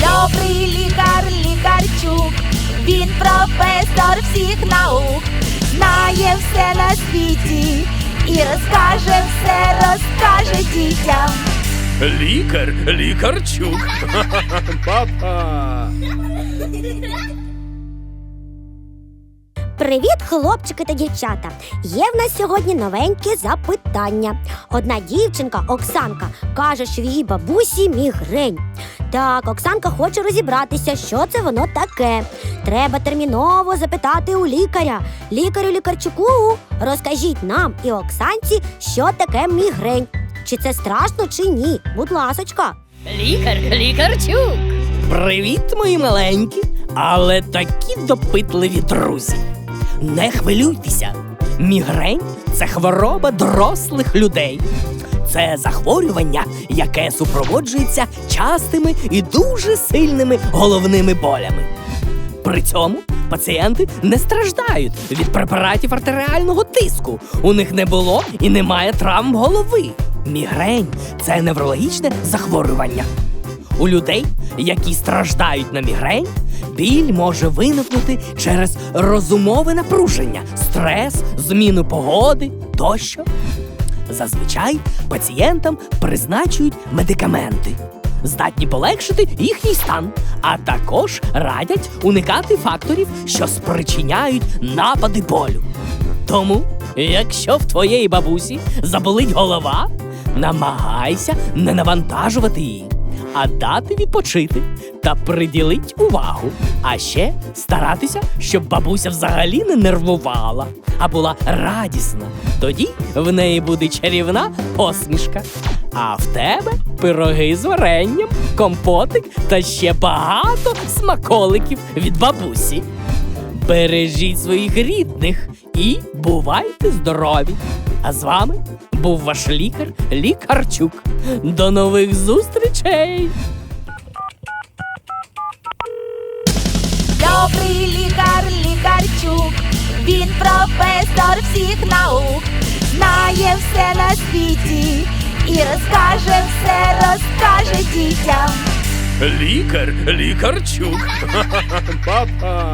Добрий лікар, лікарчук, він професор всіх наук, знає все на світі і розкаже все, розкаже дітям. Лікар, лікарчук. Папа. Привіт, хлопчики та дівчата! Є в нас сьогодні новеньке запитання. Одна дівчинка, Оксанка, каже, що в її бабусі мігрень. Так, Оксанка хоче розібратися, що це воно таке. Треба терміново запитати у лікаря. Лікарю лікарчуку, розкажіть нам і Оксанці, що таке мігрень. Чи це страшно, чи ні? Будь ласочка. Лікар, лікарчук. Привіт, мої маленькі, але такі допитливі друзі. Не хвилюйтеся. Мігрень це хвороба дорослих людей. Це захворювання, яке супроводжується частими і дуже сильними головними болями. При цьому пацієнти не страждають від препаратів артеріального тиску. У них не було і немає травм голови. Мігрень це неврологічне захворювання. У людей, які страждають на мігрень, біль може виникнути через розумове напруження, стрес, зміну погоди тощо. Зазвичай пацієнтам призначують медикаменти, здатні полегшити їхній стан, а також радять уникати факторів, що спричиняють напади болю. Тому, якщо в твоєї бабусі заболить голова, намагайся не навантажувати її, а дати відпочити та приділить увагу. А ще старатися, щоб бабуся взагалі не нервувала, а була радісна. Тоді в неї буде чарівна посмішка. А в тебе пироги з варенням, компотик та ще багато смаколиків від бабусі. Бережіть своїх рідних і бувайте здорові! А з вами був ваш лікар Лікарчук. До нових зустрічей! Добрий лікар, лікарчук, він професор всіх наук, знає все на світі і розкаже все, розкаже дітям. Лікар, лікарчук. Папа.